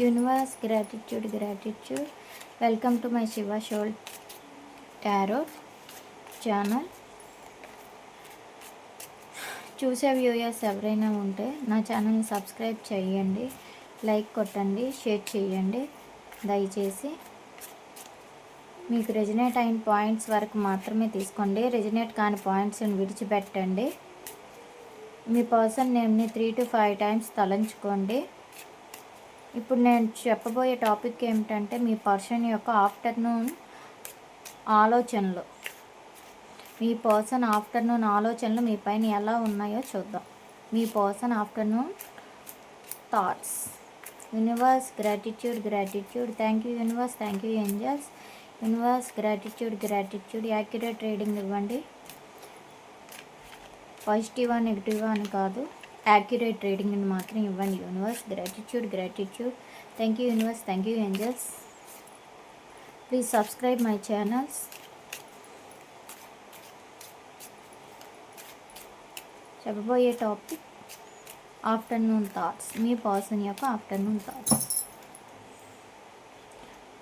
Universe gratitude gratitude welcome to my Shiva soul tarot channel చూసే viewers ఎవరైనా ఉంటే నా ఛానల్ని సబ్స్క్రైబ్ చేయండి లైక్ కొట్టండి షేర్ చేయండి. దయచేసి మీకు రెజినేట్ అయిన పాయింట్స్ వరకు మాత్రమే తీసుకోండి. రెజినేట్ కాని పాయింట్స్ని విడిచిపెట్టండి. మీ పర్సన్ నేమ్ని త్రీ టు ఫైవ్ టైమ్స్ తలంచుకోండి. ఇప్పుడు నేను చెప్పబోయే టాపిక్ ఏమిటంటే మీ పర్సన్ యొక్క ఆఫ్టర్నూన్ ఆలోచనలు. మీ పర్సన్ ఆఫ్టర్నూన్ ఆలోచనలు మీ పైన ఎలా ఉన్నాయో చూద్దాం. మీ person afternoon thoughts. Universe gratitude gratitude. Thank you universe thank you angels. Universe gratitude gratitude. Accurate reading ఇవ్వండి. పాజిటివా నెగిటివా అని కాదు. యాక్యురేట్ రీడింగ్ని మాత్రం ఇవ్వండి universe gratitude gratitude thank you universe thank you angels please subscribe my channels చెప్పబోయే topic afternoon thoughts మీ పర్సన్ యొక్క afternoon thoughts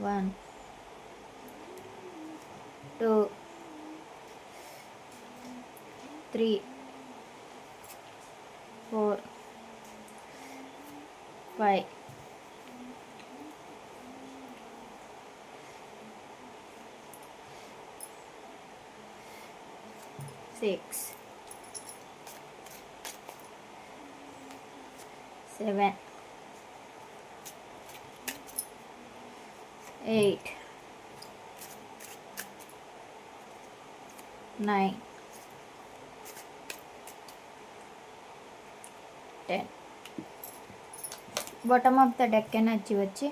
one two three four, five, six, seven, eight, nine. 10 bottom of the deck energy వచ్చి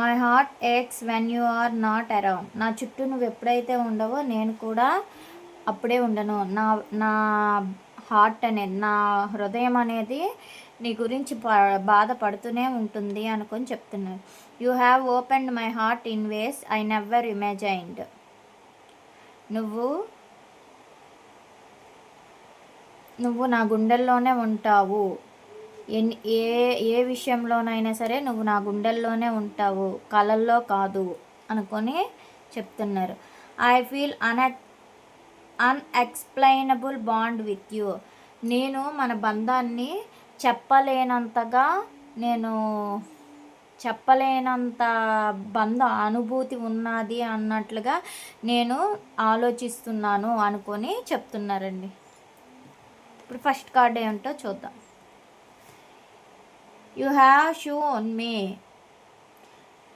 my heart aches when you are not around నా చుట్టూ నువ్వు ఎప్పుడైతే ఉండవో నేను కూడా అప్పుడే ఉండను. నా నా హార్ట్ అనేది నా హృదయం అనేది నీ గురించి బాధపడుతూనే ఉంటుంది అనుకొని చెప్తున్నారు you have opened my heart in ways I never imagined నువ్వు నువ్వు నా గుండెల్లోనే ఉంటావు. ఎన్ని ఏ ఏ విషయంలోనైనా సరే నువ్వు నా గుండెల్లోనే ఉంటావు కళల్లో కాదు అనుకొని చెప్తున్నారు. I feel un unexplainable bond with you. నేను మన బంధాన్ని చెప్పలేనంతగా నేను చెప్పలేనంత బంధ అనుభూతి ఉన్నది అన్నట్లుగా నేను ఆలోచిస్తున్నాను అనుకొని చెప్తున్నారండి. ఇప్పుడు ఫస్ట్ కార్డ్ ఏంటో చూద్దాం. You have shown me.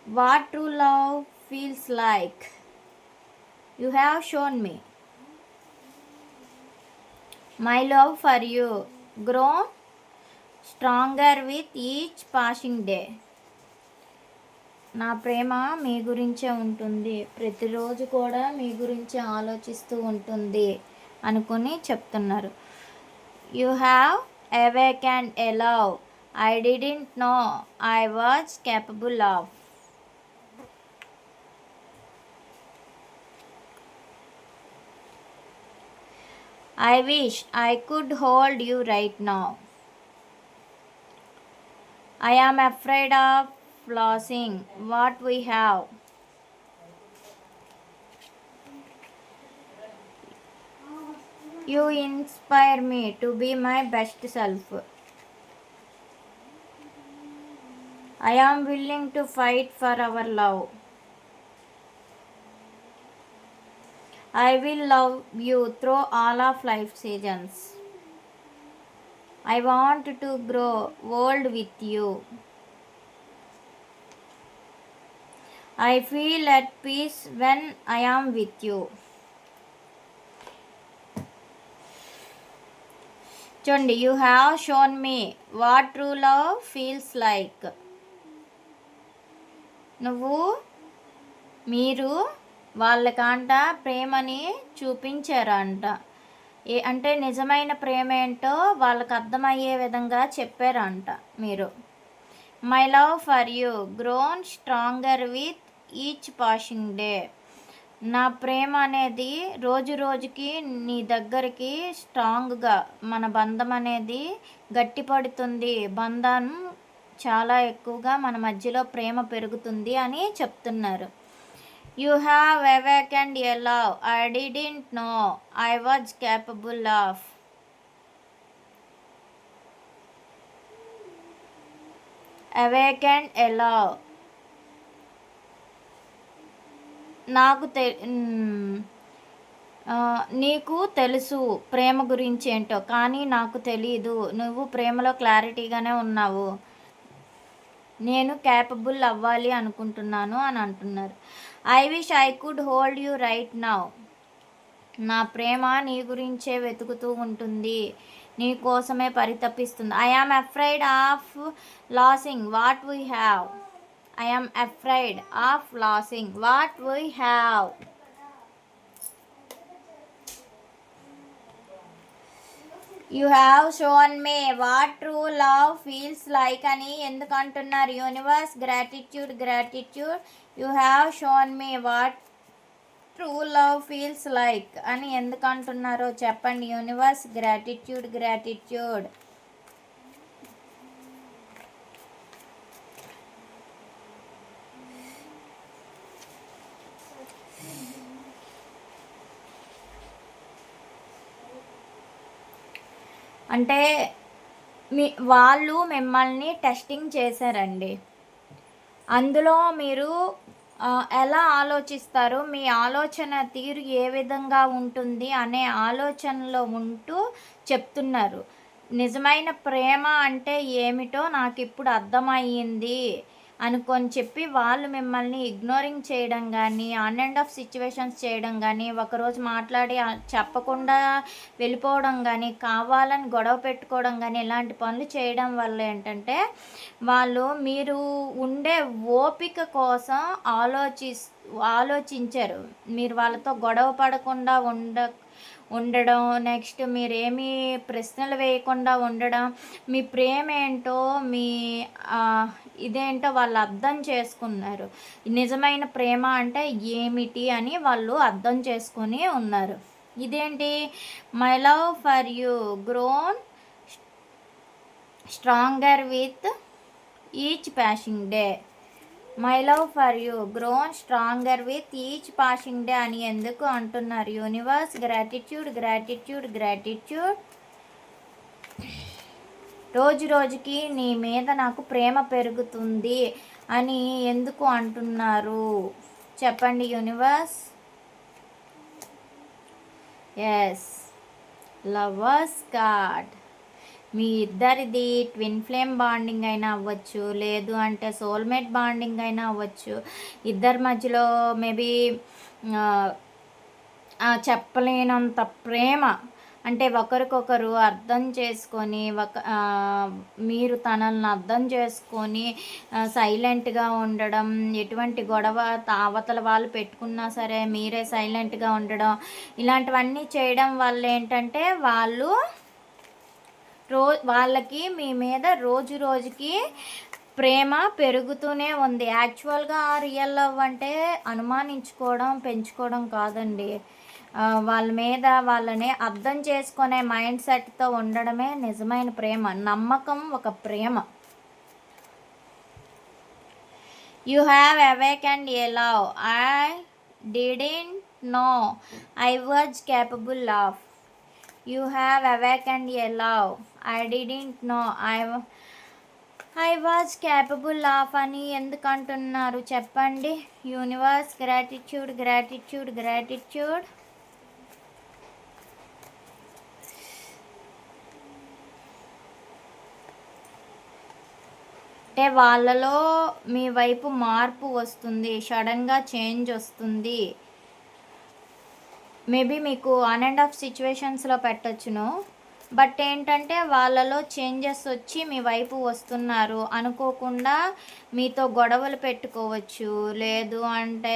What true love feels like? You have shown me. My love for you. Grow stronger with each passing day. నా ప్రేమ మీ గురించే ఉంటుంది. ప్రతిరోజు కూడా మీ గురించే ఆలోచిస్తూ ఉంటుంది అనుకుని చెప్తున్నారు. You have awakened a love? I didn't know I was capable of. I wish I could hold you right now. I am afraid of losing what we have. You inspire me to be my best self. I am willing to fight for our love. I will love you through all of life seasons. I want to grow old with you. I feel at peace when I am with you. Chundi, you have shown me what true love feels like. నువ్వు మీరు వాళ్ళకంట ప్రేమని చూపించారంట. ఏ అంటే నిజమైన ప్రేమ ఏంటో వాళ్ళకి అర్థమయ్యే విధంగా చెప్పారంట మీరు. My love for you grown stronger with each passing day నా ప్రేమ అనేది రోజు రోజుకి నీ దగ్గరికి స్ట్రాంగ్గా మన బంధం అనేది గట్టిపడుతుంది. బంధం చాలా ఎక్కువగా మన మధ్యలో ప్రేమ పెరుగుతుంది అని చెప్తున్నారు. You have awakened a love I didn't know I was capable of awakened a love నాకు తె నీకు తెలుసు ప్రేమ గురించి ఏంటో కానీ నాకు తెలియదు నువ్వు ప్రేమలో క్లారిటీగానే ఉన్నావు. నేను క్యాపబుల్ అవ్వాలి అనుకుంటున్నాను అని అంటున్నారు. I wish I could hold you right now నా ప్రేమ నీ గురించే వెతుకుతూ ఉంటుంది. నీ కోసమే పరితపిస్తుంది. I am afraid of losing what we have I am afraid of losing what we have you have shown me what true love feels like అని ఎందుకు అంటున్నారు universe gratitude gratitude you have shown me what true love feels like అని ఎందుకు అంటున్నారో చెప్పండి. Universe gratitude gratitude అంటే మీ వాళ్ళు మిమ్మల్ని టెస్టింగ్ చేశారండి. అందులో మీరు ఎలా ఆలోచిస్తారు? మీ ఆలోచన తీరు ఏ విధంగా ఉంటుంది అనే ఆలోచనలో ఉంటూ చెప్తున్నారు. నిజమైన ప్రేమ అంటే ఏమిటో నాకు ఇప్పుడు అర్థమయ్యింది. అనుకొని చెప్పి వాళ్ళు మిమ్మల్ని ఇగ్నోరింగ్ చేయడం కానీ ఆన్ అండ్ ఆఫ్ సిచ్యువేషన్స్ చేయడం కానీ ఒకరోజు మాట్లాడి చెప్పకుండా వెళ్ళిపోవడం కానీ కావాలని గొడవ పెట్టుకోవడం కానీ ఇలాంటి పనులు చేయడం వల్ల ఏంటంటే వాళ్ళు మీరు ఉండే ఓపిక కోసం ఆలోచి ఆలోచించరు. మీరు వాళ్ళతో గొడవ పడకుండా ఉండ ఉండడం నెక్స్ట్ మీరేమీ ప్రశ్నలు వేయకుండా ఉండడం మీ ప్రేమ ఏంటో మీ ఇదేంటో వాళ్ళు అర్థం చేసుకున్నారు. నిజమైన ప్రేమ అంటే ఏమిటి అని వాళ్ళు అర్థం చేసుకొని ఉన్నారు. ఇదేంటి? My love for you grown stronger with each passing day my love for you grown stronger with each passing day అని ఎందుకు అంటున్నారు? యూనివర్స్ గ్రాటిట్యూడ్ గ్రాటిట్యూడ్ గ్రాటిట్యూడ్ రోజు రోజుకి నీ మీద నాకు ప్రేమ పెరుగుతుంది అని ఎందుకు అంటున్నారు? చెప్పండి యూనివర్స్. ఎస్ లవర్స్ కార్డ్ మీ ఇద్దరిది ట్విన్ ఫ్లేమ్ బాండింగ్ అయినా అవ్వచ్చు లేదు అంటే సోల్మేట్ బాండింగ్ అయినా అవ్వచ్చు. ఇద్దరి మధ్యలో మేబీ చెప్పలేనంత ప్రేమ అంటే ఒకరికొకరు అర్థం చేసుకొని ఒక మీరు తనల్ని అర్థం చేసుకొని సైలెంట్గా ఉండడం ఎటువంటి గొడవ అవతల వాళ్ళు పెట్టుకున్నా సరే మీరే సైలెంట్గా ఉండడం ఇలాంటివన్నీ చేయడం వల్ల ఏంటంటే వాళ్ళు రో వాళ్ళకి మీ మీద రోజు రోజుకి ప్రేమ పెరుగుతూనే ఉంది. యాక్చువల్గా రియల్ లవ్ అంటే అనుమానించుకోవడం పెంచుకోవడం కాదండి. వాళ్ళ మీద వాళ్ళని అర్థం చేసుకునే మైండ్ సెట్తో ఉండడమే నిజమైన ప్రేమ నమ్మకం ఒక ప్రేమ. You have awake and a love I didn't know I was capable of you have awake and a love I didn't know I I was capable of అని ఎందుకంటున్నారు? చెప్పండి. యూనివర్స్ గ్రాటిట్యూడ్ గ్రాటిట్యూడ్ గ్రాటిట్యూడ్ అంటే వాళ్ళలో మీ వైపు మార్పు వస్తుంది సడన్గా change వస్తుంది. మేబీ మీకు ఆన్ అండ్ ఆఫ్ సిచ్యువేషన్స్లో పెట్టచ్చును. బట్ ఏంటంటే వాళ్ళలో చేంజెస్ వచ్చి మీ వైపు వస్తున్నారు. అనుకోకుండా మీతో గొడవలు పెట్టుకోవచ్చు. లేదు అంటే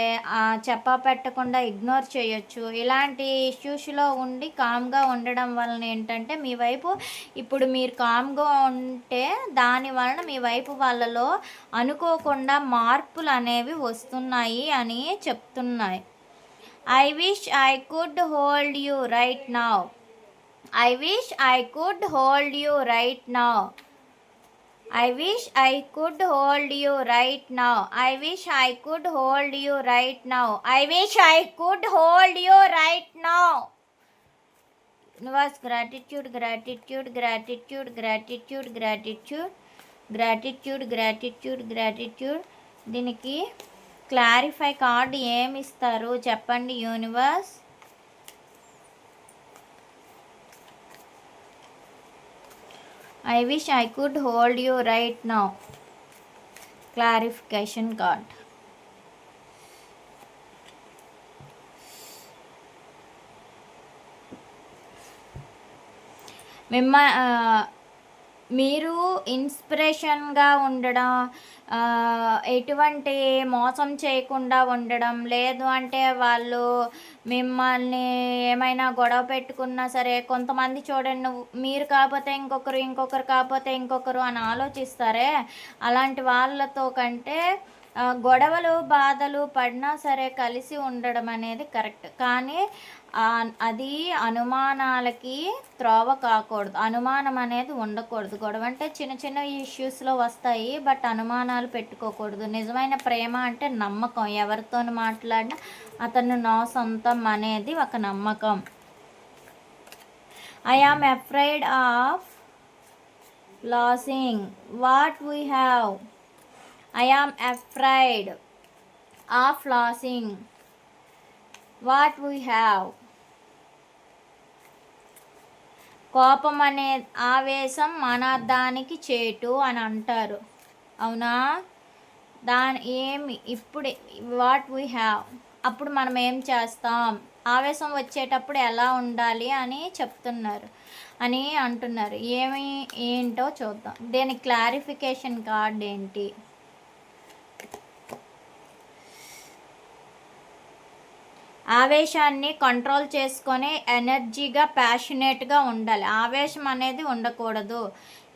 చెప్పా పెట్టకుండా ఇగ్నోర్ చేయొచ్చు. ఇలాంటి ఇష్యూస్లో ఉండి కామ్గా ఉండడం వలన ఏంటంటే మీ వైపు ఇప్పుడు మీరు కామ్గా ఉంటే దాని వలన మీ వైపు వాళ్ళలో అనుకోకుండా మార్పులు అనేవి వస్తున్నాయి అని చెప్తున్నాయి. I wish I could hold you right now I wish I could hold you right now I wish I could hold you right now I wish I could hold you right now I wish I could hold you right now universe gratitude gratitude gratitude gratitude gratitude gratitude gratitude gratitude దీనికి clarify card ఏమి ఇస్తారు? చెప్పండి universe I wish I could hold you right now. Clarification card. My uh, మీరు ఇన్స్పిరేషన్గా ఉండడం ఎటువంటి మోసం చేయకుండా ఉండడం లేదు అంటే వాళ్ళు మిమ్మల్ని ఏమైనా గొడవ పెట్టుకున్నా సరే కొంతమంది చూడండి మీరు కాకపోతే ఇంకొకరు ఇంకొకరు కాకపోతే ఇంకొకరు అని ఆలోచిస్తారే? అలాంటి వాళ్ళతో కంటే గొడవలు బాధలు పడినా సరే కలిసి ఉండడం అనేది కరెక్ట్. కానీ అది అనుమానాలకి త్రోవ కాకూడదు. అనుమానం అనేది ఉండకూడదు. గొడవ అంటే చిన్న చిన్న ఇష్యూస్లో వస్తాయి బట్ అనుమానాలు పెట్టుకోకూడదు. నిజమైన ప్రేమ అంటే నమ్మకం. ఎవరితో మాట్లాడినా అతను నా సొంతం అనేది ఒక నమ్మకం. I am afraid of losing what we have I am afraid of losing what we have కోపం అనే ఆవేశం అనర్థానికి చేటు అని అంటారు. అవునా? దాని ఏమి ఇప్పుడు వాట్ వీ హ్యావ్ అప్పుడు మనం ఏం చేస్తాం? ఆవేశం వచ్చేటప్పుడు ఎలా ఉండాలి అని చెప్తున్నారు. అని అంటున్నారు. ఏమి ఏంటో చూద్దాం. దీని క్లారిఫికేషన్ కార్డ్ ఏంటి? ఆవేశాన్ని కంట్రోల్ చేసుకొని ఎనర్జీగా ప్యాషనేట్గా ఉండాలి. ఆవేశం అనేది ఉండకూడదు.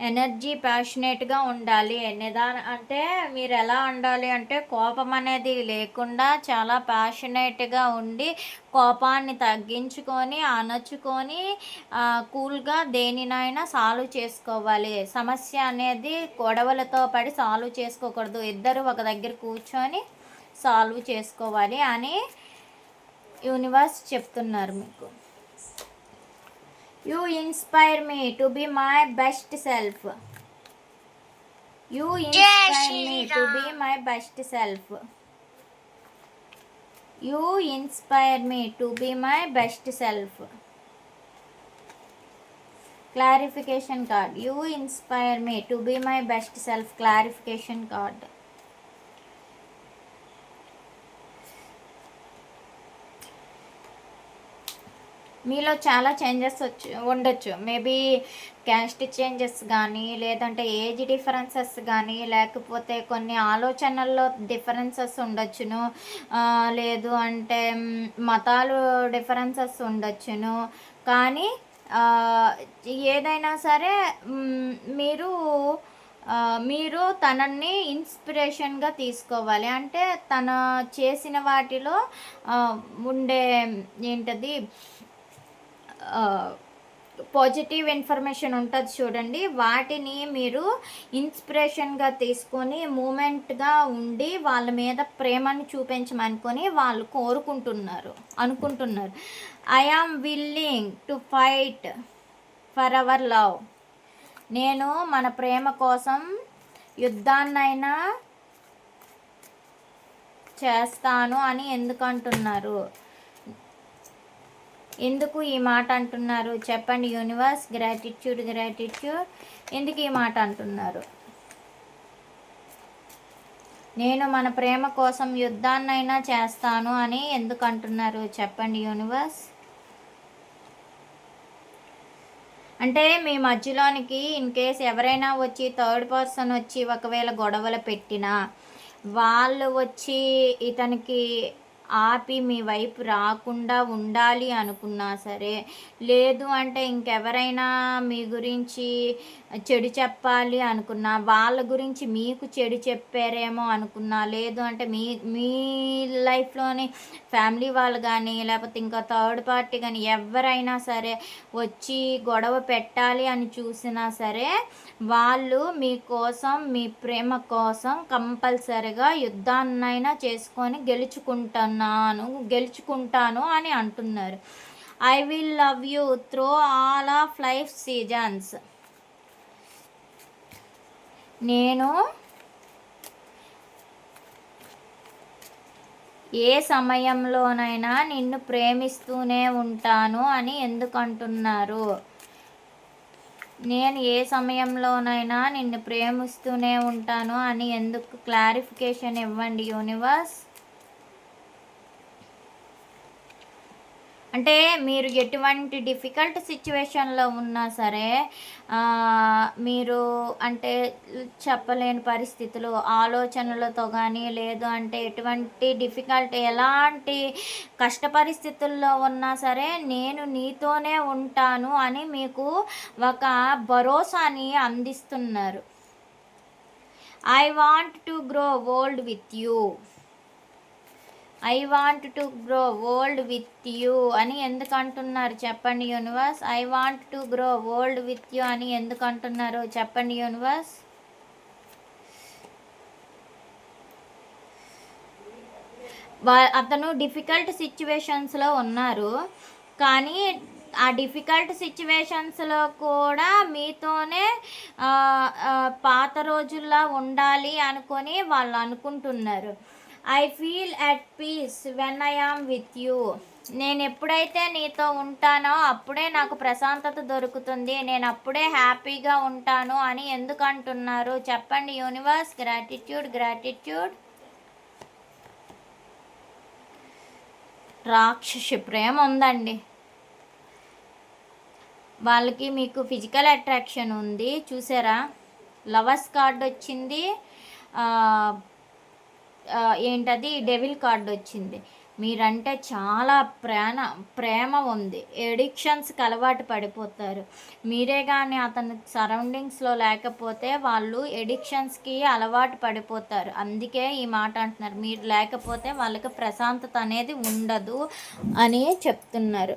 ఎనర్జీ ప్యాషనేట్గా ఉండాలి. నిదాన అంటే మీరు ఎలా ఉండాలి అంటే కోపం అనేది లేకుండా చాలా ప్యాషనేట్గా ఉండి కోపాన్ని తగ్గించుకొని అణచుకొని కూల్గా దేనినైనా సాల్వ్ చేసుకోవాలి. సమస్య అనేది గొడవలతో పడి సాల్వ్ చేసుకోకూడదు. ఇద్దరు ఒక దగ్గర కూర్చొని సాల్వ్ చేసుకోవాలి అని యూనివర్స్ చెప్తున్నారు మీకు. You inspire me to be my best self you inspire me to be my best self you inspire me to be my best self clarification card you inspire me to be my best self clarification card మీలో చాలా changes వచ్చి ఉండొచ్చు. Maybe caste changes కానీ లేదంటే age differences కానీ లేకపోతే కొన్ని ఆలోచనల్లో డిఫరెన్సెస్ ఉండొచ్చును. లేదు అంటే మతాలు డిఫరెన్సెస్ ఉండొచ్చును. కానీ ఏదైనా సరే మీరు మీరు తనని ఇన్స్పిరేషన్గా తీసుకోవాలి. అంటే తన చేసిన వాటిలో ఉండే ఏంటది పాజిటివ్ ఇన్ఫర్మేషన్ ఉంటుంది చూడండి. వాటిని మీరు ఇన్స్పిరేషన్గా తీసుకొని మూమెంట్గా ఉండి వాళ్ళ మీద ప్రేమను చూపించమనుకొని వాళ్ళు కోరుకుంటున్నారు అనుకుంటున్నారు. I am willing to fight for our love నేను మన ప్రేమ కోసం యుద్ధాన్నైనా చేస్తాను అని ఎందుకంటున్నారు? ఎందుకు ఈ మాట అంటున్నారు? చెప్పండి యూనివర్స్ గ్రాటిట్యూడ్ గ్రాటిట్యూడ్. ఎందుకు ఈ మాట అంటున్నారు? నేను మన ప్రేమ కోసం యుద్ధాన్నైనా చేస్తాను అని ఎందుకు అంటున్నారు? చెప్పండి యూనివర్స్. అంటే మీ మధ్యలోనికి ఇన్ కేస్ ఎవరైనా వచ్చి థర్డ్ పర్సన్ వచ్చి ఒకవేళ గొడవలు పెట్టినా వాళ్ళు వచ్చి ఇతనికి ఆపి మీ వైపు రాకుండా ఉండాలి అనుకున్నా సరే. లేదు అంటే ఇంకెవరైనా మీ గురించి చెడు చెప్పాలి అనుకున్నా వాళ్ళ గురించి మీకు చెడు చెప్పారేమో అనుకున్నా లేదు అంటే మీ మీ లైఫ్లోని ఫ్యామిలీ వాళ్ళు కానీ లేకపోతే ఇంకా థర్డ్ పార్టీ కానీ ఎవరైనా సరే వచ్చి గొడవ పెట్టాలి అని చూసినా సరే వాళ్ళు మీకోసం మీ ప్రేమ కోసం కంపల్సరిగా యుద్ధాన్నైనా చేసుకొని గెలుచుకుంటున్నాను గెలుచుకుంటాను అని అంటున్నారు. I will love you through all of life seasons నేను ఏ సమయంలోనైనా నిన్ను ప్రేమిస్తూనే ఉంటాను అని ఎందుకు అంటున్నారు నేను ఏ సమయంలోనైనా నిన్ను ప్రేమిస్తూనే ఉంటాను అని ఎందుకు క్లారిఫికేషన్ ఇవ్వండి యూనివర్స్? అంటే మీరు ఎటువంటి డిఫికల్ట్ సిచ్యువేషన్లో ఉన్నా సరే మీరు అంటే చెప్పలేని పరిస్థితులు ఆలోచనలతో కానీ లేదు అంటే ఎటువంటి డిఫికల్ట్ ఎలాంటి కష్ట పరిస్థితుల్లో ఉన్నా సరే నేను నీతోనే ఉంటాను అని మీకు ఒక భరోసాని అందిస్తున్నారు. I want to grow old with you I want to grow old with you అని ఎందుకు అంటున్నారు చెప్పండి universe I want to grow old with you అని ఎందుకు అంటున్నారు చెప్పండి యూనివర్స్ వా అతను డిఫికల్ట్ సిచ్యువేషన్స్లో ఉన్నారు. కానీ ఆ డిఫికల్ట్ సిచ్యువేషన్స్లో కూడా మీతోనే పాత రోజుల్లో ఉండాలి అనుకొని వాళ్ళు అనుకుంటున్నారు. I feel at peace when I am with you నేను ఎప్పుడైతే నీతో ఉంటానో అప్పుడే నాకు ప్రశాంతత దొరుకుతుంది. నేను అప్పుడే హ్యాపీగా ఉంటాను అని ఎందుకు అంటున్నారు? చెప్పండి. Universe gratitude gratitude. రాక్షసి ప్రేమ ఉందండి. వాళ్ళకి మీకు ఫిజికల్ అట్రాక్షన్ ఉంది. చూసారా? లవర్స్ కార్డ్ వచ్చింది. ఏంటది? డెవిల్ కార్డ్ వచ్చింది. మీరంటే చాలా ప్రేమ ప్రేమ ఉంది. ఎడిక్షన్స్కి అలవాటు పడిపోతారు. మీరే కానీ అతని సరౌండింగ్స్లో లేకపోతే వాళ్ళు ఎడిక్షన్స్కి అలవాటు పడిపోతారు. అందుకే ఈ మాట అంటున్నారు. మీరు లేకపోతే వాళ్ళకి ప్రశాంతత అనేది ఉండదు అని చెప్తున్నారు.